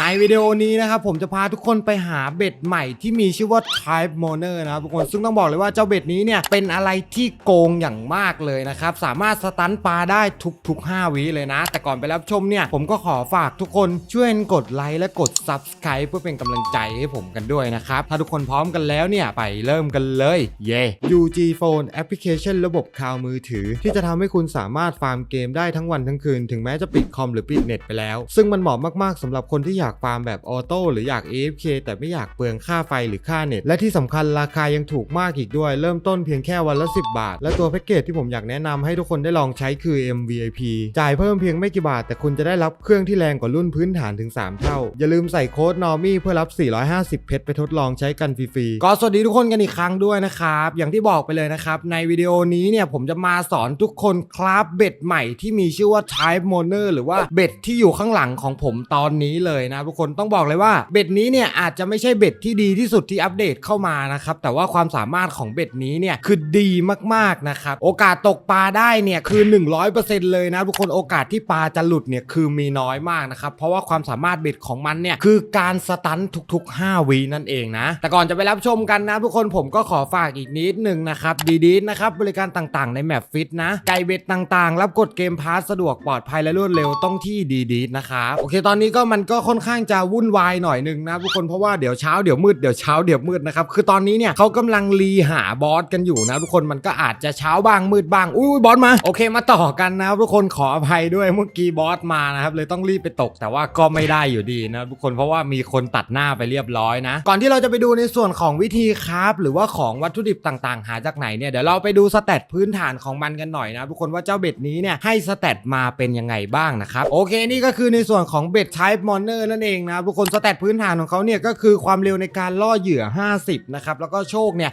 ในวิดีโอนี้นะครับผมจะพาทุกคนไปหาเบ็ดใหม่ที่มีชื่อว่า Type Moner นะครับทุกคนซึ่งต้องบอกเลยว่าเจ้าเบ็ดนี้เนี่ยเป็นอะไรที่โกงอย่างมากเลยนะครับ สามารถสตันปลาได้ทุก ๆ 5วิเลยนะ แต่ก่อนไปรับชมเนี่ย ผมก็ขอฝากทุกคนช่วยกดไลค์และกด Subscribe เพื่อเป็นกำลังใจให้ผมกันด้วยนะครับ ถ้าทุกคนพร้อมกันแล้วเนี่ย ไปเริ่มกันเลย เย่ UG Phone แอปพลิเคชันระบบคลาวมือถือ ที่จะทำให้คุณสามารถฟาร์มเกมได้ทั้งวันทั้งคืน ถึงแม้จะปิดคอมหรือปิดเน็ตไปแล้ว ซึ่งมันเหมาะมากๆสำหรับคนที่อยากฟาร์มแบบออโต้หรืออยาก AFK แต่ไม่อยากเปลืองค่าไฟหรือค่าเน็ต และที่สำคัญราคายังถูกมากอีกด้วย เริ่มต้นเพียงแค่วันละ 10 บาท และตัวแพ็กเกจที่ผมอยากแนะนำให้ทุกคนได้ลองใช้คือ MVIP จ่ายเพิ่มเพียงไม่กี่บาท แต่คุณจะได้รับเครื่องที่แรงกว่ารุ่นพื้นฐานถึง 3 เท่า อย่าลืมใส่โค้ด NORMY เพื่อรับ 450 เพชรไปทดลองใช้กันฟรีๆก็สวัสดีทุกคนกันอีกครั้งด้วยนะครับ อย่างที่บอกไปเลยนะครับ ในวิดีโอนี้เนี่ยผมจะมาสอนทุกคนคราฟเบ็ดใหม่ที่มีชื่อว่า Type Moner หรือว่าเบ็ดที่อยู่ข้างหลังของผมตอนนี้เลยนะะทุกคนต้องบอกเลยว่าเบ็ดนี้เนี่ยอาจจะไม่ใช่เบ็ดที่ดีที่สุดที่อัปเดตเข้ามานะครับแต่ว่าความสามารถของเบ็ดนี้เนี่ยคือดีมากๆนะครับโอกาสตกปลาได้เนี่ยคือ 100%เลยนะทุกคนโอกาสที่ปลาจะหลุดเนี่ยคือมีน้อยมากนะครับเพราะว่าความสามารถเบ็ดของมันเนี่ยคือการสตันทุกๆ 5วินั่นเองนะแต่ก่อนจะไปรับชมกันนะทุกคนผมก็ขอฝากอีกนิดหนึ่งนะครับดีดีนะครับบริการต่างๆ ในแมปฟิตนะไก่เบ็ดต่างๆ รับกดเกมพาสสะดวกปลอดภัยและรวดเร็วต้องที่ดีดีนะครับโอเคตอนนี้ก็มันก็ค่อนนข้างจะวุ่นวายหน่อยหนึงนะทุกคนเพราะว่าเดี๋ยวเช้าเดี๋ยวมืดเดี๋ยวเช้าเดี๋ยวมืดนะครับคือตอนนี้เนี่ยเขากำลังรีหาบอสกันอยู่นะทุกคนมันก็อาจจะเช้าบ้างมืดบ้างอุ้ยบอสมาโอเคมาต่อกันนะครับทุกคนขออภัยด้วยเมื่อกี้บอสมานะครับเลยต้องรีบไปตก แต่ว่าก็ไม่ได้อยู่ดีนะทุกคนเพราะว่ามีคนตัดหน้าไปเรียบร้อยนะ ก่อนที่เราจะไปดูในส่วนของวิธีคราฟหรือว่าของวัตถุดิบต่างๆ หาจากไหนเนี่ยเดี๋ยวเราไปดูสเตตพื้นฐานของมันกันหน่อยนะทุกคนว่าเจ้าเบ็ดนี้เนี่ยให้สเตตมาเป็นยังไงบ้างนะครับโอเคนี่ก็คือในส่วนของเบ็ด Type Moner นั่นนั่นเองนะทุกคนสเตตพื้นฐานของเขาเนี่ยก็คือความเร็วในการล่อเหยื่อ 50 นะครับ แล้วก็โชคเนี่ย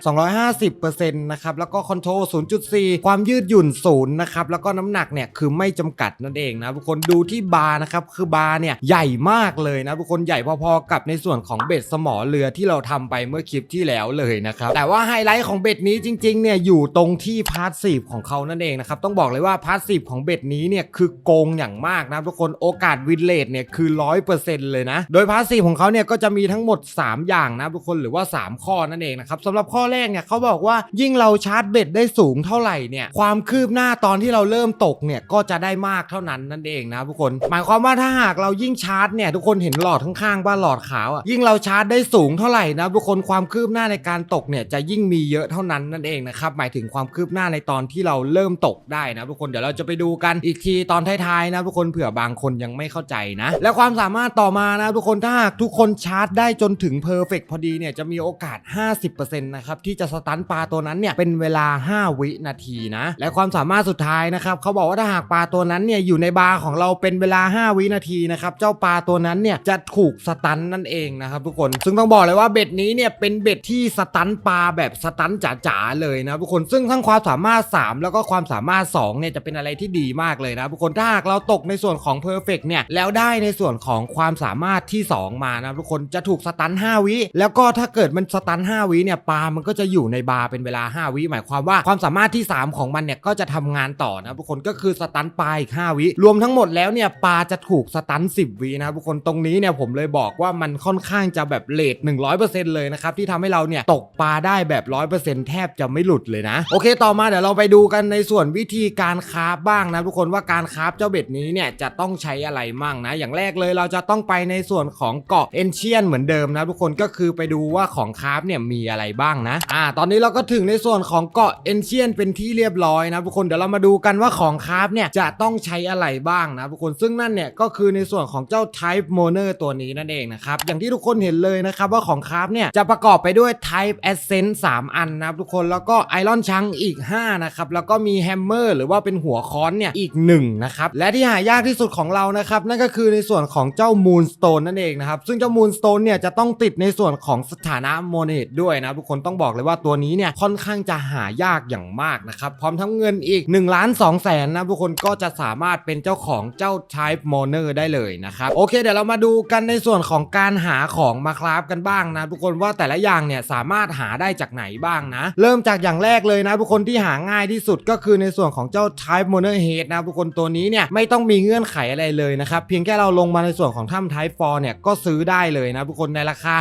250%นะครับ แล้วก็คอนโทรล 0.4 ความยืดหยุ่น 0 นะครับ แล้วก็น้ำหนักเนี่ยคือไม่จำกัดนั่นเองนะทุกคนดูที่บาร์นะครับ คือบาร์เนี่ยใหญ่มากเลยนะทุกคนใหญ่พอๆกับในส่วนของเบ็ดสมอเรือที่เราทำไปเมื่อคลิปที่แล้วเลยนะครับ แต่ว่าไฮไลท์ของเบ็ดนี้จริงๆเนี่ยอยู่ตรงที่พาร์ทสีของเขานั่นเองนะครับ ต้องบอกเลยว่าพาร์ทสีของเบ็ดนี้เนี่ยคือโกงอย่างมากนะทุกคนโอกาสวินเลทเนี่ยคือ 100%เลยนะ โดยพาร์ทสีของเขาเนี่ยก็จะมีทั้งหมด 3 อย่างนะทุกคนหรือว่า 3 ข้อนั่นเองนะครับสำหรับข้อแรกเนี่ยเขาบอกว่ายิ่งเราชาร์จเบ็ดได้สูงเท่าไหร่เนี่ยความคืบหน้าตอนที่เราเริ่มตกเนี่ยก็จะได้มากเท่านั้นนั่นเองนะทุกคน หมายความว่าถ้าหากเรายิ่งชาร์จเนี่ยทุกคนเห็นหลอดข้างๆบ้านหลอดขาวอะยิ่งเราชาร์จได้สูงเท่าไหร่นะทุกคนความคืบหน้าในการตกเนี่ยจะยิ่งมีเยอะเท่านั้นนั่นเองนะครับหมายถึงความคืบหน้าในตอนที่เราเริ่มตกได้นะทุกคนเดี๋ยวเราจะไปดูกันอีกทีตอนท้ายๆนะทุกคนเผื่อบางคนยังไม่เข้าใจนะและความสามารถต่อมานะทุกคนถ้าหากทุกคนชาร์จได้จนถึงเพอร์เฟกพอดีเนี่ยจะมีโอกาส 50%นะครับที่จะสตันปลาตัวนั้นเนี่ยเป็นเวลา 5 วินาทีนะ และความสามารถสุดท้ายนะครับเขาบอกว่าถ้าหากปลาตัวนั้นเนี่ยอยู่ในบาร์ของเราเป็นเวลา 5 วินาทีนะครับเจ้าปลาตัวนั้นเนี่ยจะถูกสตันนั่นเองนะครับทุกคนซึ่งต้องบอกเลยว่าเบ็ดนี้เนี่ยเป็นเบ็ดที่สตันปลาแบบสตันจ๋าๆเลยนะทุกคนซึ่งทั้งความสามารถ 3 แล้วก็ความสามารถ2เนี่ยจะเป็นอะไรที่ดีมากเลยนะทุกคนถ้าหากเราตกในส่วนของเพอร์เฟกเนี่ยแล้วได้ในส่วนของความสามารถที่ 2 มานะทุกคนจะถูกสตัน 5 วิ แล้วก็ถ้าเกิดมันสตัน 5 วิเนี่ยปลามันก็จะอยู่ในบาร์เป็นเวลา 5 วิ หมายความว่าความสามารถที่ 3 ของมันเนี่ยก็จะทำงานต่อนะทุกคนก็คือสตันปลาอีก 5 วิ รวมทั้งหมดแล้วเนี่ยปลาจะถูกสตัน 10 วินะทุกคนตรงนี้เนี่ยผมเลยบอกว่ามันค่อนข้างจะแบบเลท100%เลยนะครับที่ทำให้เราเนี่ยตกปลาได้แบบ 100%แทบจะไม่หลุดเลยนะโอเคต่อมาเดี๋ยวเราไปดูกันในส่วนวิธีการคราฟบ้างนะทุกคนว่าการคราฟเจ้าเบ็ดนี้เนี่ยจะต้องใช้อะไรมั่งนะอย่างแรกเลยเราจะต้องไปในส่วนของเกาะเอนเชียนเหมือนเดิมนะทุกคนก็คือไปดูว่าของคราฟเนี่ยมีอะไรบ้างนะอ่าตอนนี้เราก็ถึงในส่วนของเกาะเอนเชียนเป็นที่เรียบร้อยนะทุกคนเดี๋ยวเรามาดูกันว่าของคราฟเนี่ยจะต้องใช้อะไรบ้างนะทุกคนซึ่งนั่นเนี่ยก็คือในส่วนของเจ้า Type Moner ตัวนี้นั่นเองนะครับอย่างที่ทุกคนเห็นเลยนะครับว่าของคราฟเนี่ยจะประกอบไปด้วย Type Essence 3อันนะครับทุกคนแล้วก็ Iron Chunk อีก 5 นะครับแล้วก็มี Hammer หรือว่าเป็นหัวค้อนเนี่ยอีก1นะครับและที่หายากที่สุดของเรานะครับนั่นก็คือในส่วนของเจ้า Moonstone นั่นเองนะครับ ซึ่งเจ้า Moonstone เนี่ยจะต้องติดในส่วนของสถานะโมเนตด้วยนะทุกคนต้องบอกเลยว่าตัวนี้เนี่ยค่อนข้างจะหายากอย่างมากนะครับ พร้อมทั้งเงินอีก1ล้าน2แสนนะทุกคนก็จะสามารถเป็นเจ้าของเจ้า Type Moner ได้เลยนะครับ โอเค เดี๋ยวเรามาดูกันในส่วนของการหาของมาคราฟกันบ้างนะ ทุกคนว่าแต่ละอย่างเนี่ยสามารถหาได้จากไหนบ้างนะ เริ่มจากอย่างแรกเลยนะ ทุกคนที่หาง่ายที่สุดก็คือในส่วนของเจ้า Type Moner Head นะทุกคนตัวนี้เนี่ยไม่ต้องมีเงื่อนไขอะไรเลยนะครับเพียงแค่เราลงมาในส่วนของถ้ำ Type 4เนี่ยก็ซื้อได้เลยนะทุกคนในราคา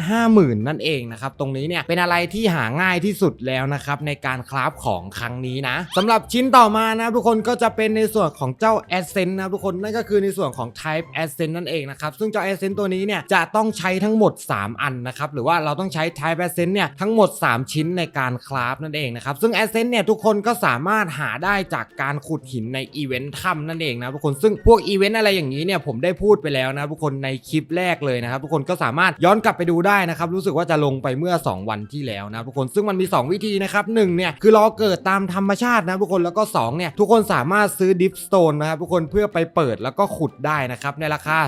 750,000 นั่นเองนะครับตรงนี้เนี่ยเป็นอะไรที่หาง่ายที่สุดแล้วนะครับในการคราฟของครั้งนี้นะสำหรับชิ้นต่อมานะทุกคนก็จะเป็นในส่วนของเจ้า Ascent นะทุกคนนั่นก็คือในส่วนของ Type Ascent นั่นเองนะครับซึ่งเจ้า Ascent ตัวนี้เนี่ยจะต้องใช้ทั้งหมด 3 อันนะครับหรือว่าเราต้องใช้ Type Ascent เนี่ยทั้งหมด 3 ชิ้นในการคราฟนั่นเองนะครับซึ่ง Ascent เนี่ยทุกคนก็สามารถหาได้จากการขุดหินในอีเวนต์ถ้ำนั่นเองนะทุกคนซึ่งพวกอีเวนต์อะไรอย่างนี้เนี่ยผมได้พูดไปแล้วนะทุกคนในคลิปแรกเลยนะครับทุกคนก็สามารถย้อนกลับไปดูได้นะครับรู้สึกว่าจะลงไปเมื่อ 2 วันที่แล้วนะทุกคนซึ่งมันมี 2 วิธีนะครับหนึ่งเนี่ยคือรอเกิดตามธรรมชาตินะทุกคนแล้วก็2เนี่ยทุกคนสามารถซื้อดิฟสโตนนะครับทุกคนเพื่อไปเปิดแล้วก็ขุดได้นะครับในราคา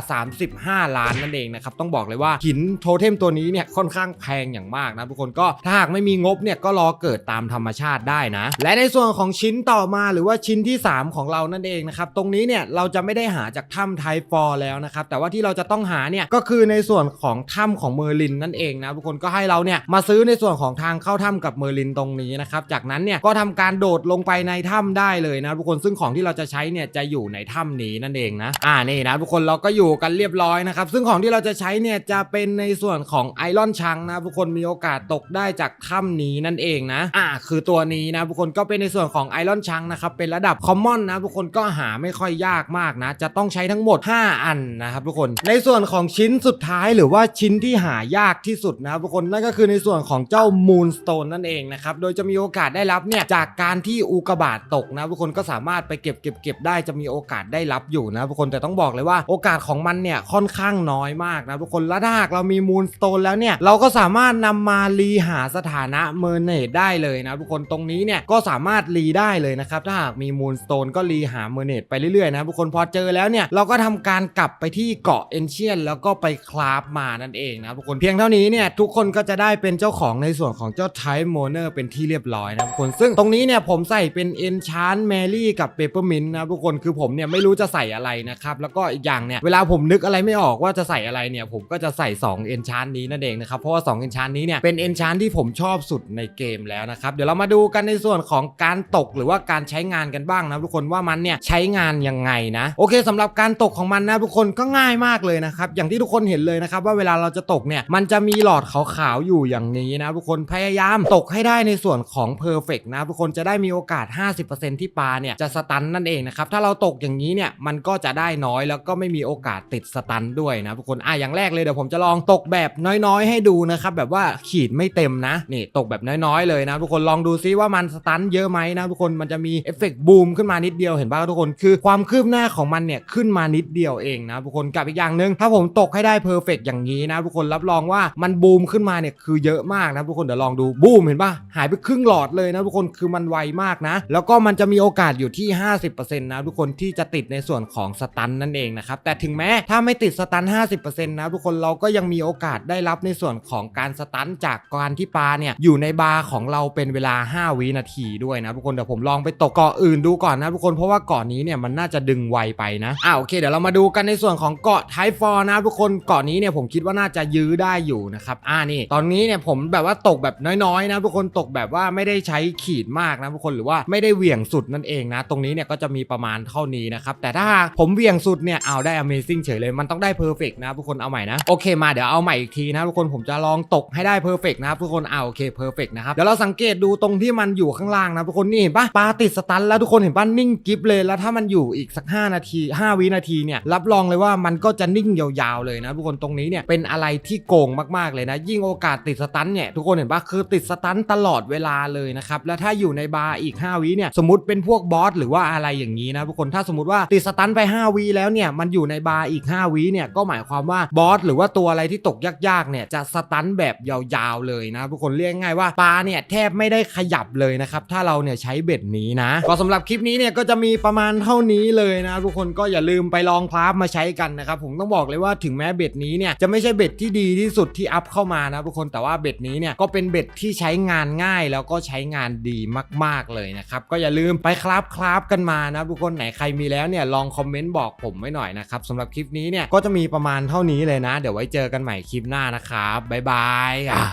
35 ล้านนั่นเองนะครับต้องบอกเลยว่าหินโทเทมตัวนี้เนี่ยค่อนข้างแพงอย่างมากนะทุกคนก็ถ้าหากไม่มีงบเนี่ยก็รอเกิดตามธรรมชาติได้นะ และในส่วนของชิ้นต่อมาหรือว่าชิ้นที่ 3 ของเรานั่นเองนะครับตรงนี้เนี่ยเราจะไม่ได้หาจากถ้ำไทฟอร์แล้วนะครับแต่ว่าที่เราจะต้องหาเนี่ยก็คือในส่วนของถ้ำของเมอร์ลินนั่นเองนะทุกคนก็ให้เราเนี่ยมาซื้อในส่วนของทางเข้าถ้ำกับเมอร์ลินตรงนี้นะครับจากนั้นเนี่ยก็ทำการโดดลงไปในถ้ำได้เลยนะทุกคนซึ่งของที่เราจะใช้เนี่ยจะอยู่ในถ้ำนี้นั่นเองนะอ่านี่นะทุกคนเราก็อยู่กันเรียบร้อยนะครับซึ่งของที่เราจะใช้เนี่ยจะเป็นในส่วนของไอรอนชังนะทุกคนมีโอกาสตกได้จากถ้ำนี้นั่นเองนะอ่าคือตัวนี้นะทุกคนก็เป็นในส่วนของไอรอนชังนะครับเป็นระดับคอมมอนนะทุกคนก็หาไม่ค่อยยากมากนะจะต้องใช้ทั้งหมด 5 อันนะครับทุกคน ในส่วนของชิ้นสุดท้ายหรือว่าชิ้นที่หายากที่สุดนะครับทุกคนนั่นก็คือในส่วนของเจ้ามูนสโตนนั่นเองนะครับโดยจะมีโอกาสได้รับเนี่ยจากการที่อุกบาตตกนะทุกคนก็สามารถไปเก็บเก็บเก็บได้จะมีโอกาสได้รับอยู่นะทุกคนแต่ต้องบอกเลยว่าโอกาสของมันเนี่ยค่อนข้างน้อยมากนะทุกคนและถ้าหากเรามีมูนสโตนแล้วเนี่ยเราก็สามารถนำมารีหาสถานะเมอร์เนตได้เลยนะทุกคนตรงนี้เนี่ยก็สามารถรีได้เลยนะครับถ้าหากมีมูนสโตนก็รีหาเมอร์เนตไปเรื่อยๆนะทุกคนพอเจอแล้วเนี่ยเราก็ทำการกลับไปที่เกาะเอนเชียนแล้วก็ไปคราฟมานั่นเองนะทุกคนเพียงเท่านี้เนี่ยทุกคนก็จะได้เป็นเจ้าของในส่วนของเจ้าไทม์โมเนอร์เป็นที่เรียบร้อยนะทุกคนซึ่งตรงนี้เนี่ยผมใส่เป็นเอนชานแมรี่กับเปเปอร์มินนะทุกคนคือผมเนี่ยไม่รู้จะใส่อะไรนะครับแล้วก็อีกอย่างเนี่ยเวลาผมนึกอะไรไม่ออกว่าจะใส่อะไรเนี่ยผมก็จะใส่2เอนชานนี้นั่นเองนะครับเพราะว่า2เอนชานนี้เนี่ยเป็นเอนชานที่ผมชอบสุดในเกมแล้วนะครับเดี๋ยวเรามาดูกันในส่วนของการตกหรือว่าการใช้งานกันบ้างนะทุกคนว่ามันเนี่ยใช้งานยังไงนะโอเคสำหรับการตกของมันนะทุกคนก็ง่ายายมากเลยนะครับ อย่างที่ทุกคนเห็นเลยนะครับว่าเวลาเราจะตกเนี่ย มันจะมีหลอดขาวๆอยู่อย่างนี้นะทุกคนพยายามตกให้ได้ในส่วนของ perfect นะทุกคนจะได้มีโอกาส 50%ที่ปลาเนี่ยจะสตันนั่นเองนะครับถ้าเราตกอย่างนี้เนี่ยมันก็จะได้น้อยแล้วก็ไม่มีโอกาสติดสตันด้วยนะทุกคนอะอย่างแรกเลยเดี๋ยวผมจะลองตกแบบน้อยๆ ให้ดูนะครับแบบว่าขีดไม่เต็มนะนี่ตกแบบน้อยๆเลยนะทุกคนลองดูซิว่ามันสตันเยอะไหมนะทุกคนมันจะมีเอฟเฟกต์บูมขึ้นมานิดเดียวเห็นป่ะทุกคนคือความคืบหน้าของมันเนี่ยขึ้นมานิดเดียวเองนะทุกคนกับอีกอย่างหนึ่งถ้าผมตกให้ได้เพอร์เฟกอย่างนี้นะทุกคนรับรองว่ามันบูมขึ้นมาเนี่ยคือเยอะมากนะทุกคนเดี๋ยวลองดูบูมเห็นปะหายไปครึ่งหลอดเลยนะทุกคนคือมันไวมากนะ แล้วก็มันจะมีโอกาสอยู่ที่ 50%นะทุกคนที่จะติดในส่วนของสตันนั่นเองนะครับแต่ถึงแม้ถ้าไม่ติดสตัน 50%นะทุกคนเราก็ยังมีโอกาสได้รับในส่วนของการสตันจากการที่ปลาเนี่ยอยู่ในบาร์ของเราเป็นเวลา 5 วินาทีด้วยนะทุกคนเดี๋ยวผมลองไปตกเกาะอื่นดูก่อนนะทุกคนเพราะว่าเกาะนี้เนี่ยมันน่าจะดึงไวไปนะอ่าโอเคเดี๋ยวเรามาดูกันในส่วนของเกาะไทฟอร์นะทุกคนเกาะนี้เนี่ยผมคิดว่าน่าจะยื้อได้อยู่นะครับอ่านี่ ตอนนี้เนี่ยผมแบบว่าตกแบบน้อยๆนะทุกคนตกแบบว่าไม่ได้ใช้ขีดมากนะทุกคนหรือว่าไม่ได้เหวี่ยงสุดนั่นเองนะ ตรงนี้เนี่ยก็จะมีประมาณเท่านี้นะครับแต่ถ้าผมเหวี่ยงสุดเนี่ยเอาได้ Amazing เฉยเลยมันต้องได้ Perfect นะทุกคนเอาใหม่นะโอเคมาเดี๋ยวเอาใหม่อีกทีนะทุกคนผมจะลองตกให้ได้ Perfect นะครับทุกคนเอาโอเค Perfect นะครับเดี๋ยวเราสังเกตดูตรงที่มันอยู่ข้างล่างนะทุกคนนี่เห็นปะปลาติดสตันแล้วทุกคนเห็นปะนิ่งกิฟเลยแล้วถ้ามันอยู่อีกสัก 5 นาที 5 วินาทีเนี่ยรับรองเลยว่ามันก็จะนิ่งยาวๆเลยนะทุกคนตรงนี้เนี่ยเป็นอะไรที่โกงมากๆเลยนะ ยิ่งโอกาสติดสตันเนี่ยทุกคนเห็นปะคือติดสตันตลอดเวลาเลยนะครับแล้วถ้าอยู่ในบาร์อีก 5วิเนี่ยสมมติเป็นพวกบอสหรือว่าอะไรอย่างนี้นะทุกคนถ้าสมมติว่าติดสตันไป 5วิแล้วเนี่ยมันอยู่ในบาร์อีก 5วิเนี่ยก็หมายความว่าบอสหรือว่าตัวอะไรที่ตกยากๆเนี่ยจะสตันแบบยาวๆเลยนะทุกคนเรียกง่ายว่าปลาเนี่ยแทบไม่ได้ขยับเลยนะครับถ้าเราเนี่ยใช้เบ็ดนี้นะก็สำหรับคลิปนี้เนี่ยก็จะมีประมาณเท่านี้เลยนะทุกคนก็อย่าลืมไปลองคราฟมาใช้กันนะครับผมต้องบอกเลยว่าถึงแม้เบ็ดนี้เนี่ยจะไม่ใช่เบ็ดที่ดีที่สุดที่อัพเข้ามานะทุกคนแต่ว่าเบ็ดนี้เนี่ยก็เป็นเบ็ดที่ใช้งานง่ายแล้วก็ใช้งานดีมาก ๆเลยนะครับก็อย่าลืมไปคราบคราบกันมานะทุกคนไหนใครมีแล้วเนี่ยลองคอมเมนต์บอกผมไว้หน่อยนะครับสำหรับคลิปนี้เนี่ยก็จะมีประมาณเท่านี้เลยนะ เดี๋ยวไว้เจอกันใหม่คลิปหน้านะครับบ๊ายบายอะ